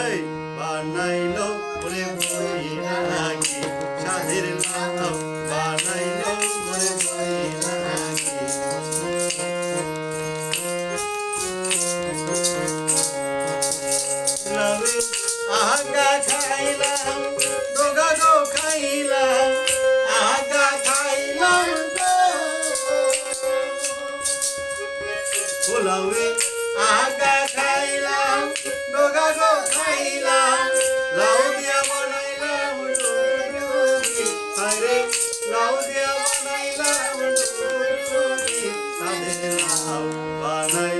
এই বানাইল বলে বই নাকি সাধের লাভ বানাইল বলে বই নাকি আহা খাইলাম দোগানো খাইলাম আহা খাইলাম খোলাওয়ে আহা খাইলাম ডোগা গো খাইলাম, লাউ দিয়া বানাইলাম ডুবি আরে, লাউ দিয়া বানাইলাম ডুবি তাদের লাউ বানাইলো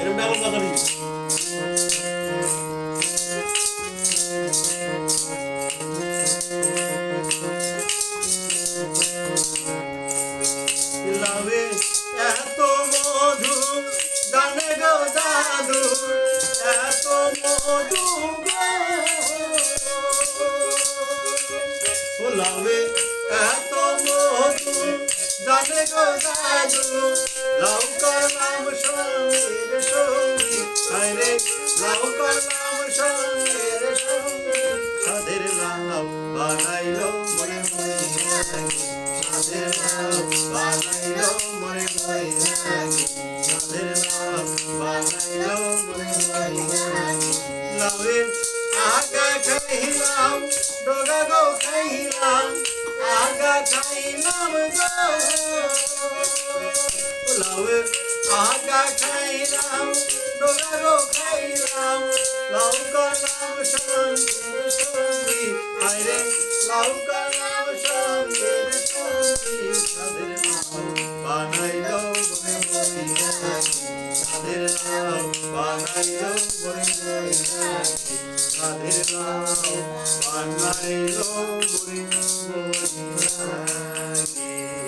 এরকম ডাবল কথা লাভে এত মধু দানে গো দাদু এত মধু লাভে এত দানে গো দাদু লাউ করলাম সঙ্গের সঙ্গী আরে লাউ করলাম সঙ্গের সঙ্গী সাদের লাউ বানাইলো মনে মনে সাদের লাউ বানাইলো মনে মনে সাদের লাউ বানাইলো মনে মনে লাউয়ের আগা খাইলাম, ডোগা গো খাইলাম। খাইলাম লাউয়ের আগা খাইলাম গো খাইলাম লাউ করলাম সঙ্গের সঙ্গী আরে লাউ তাদের লাউ বানাইলো মনে মনে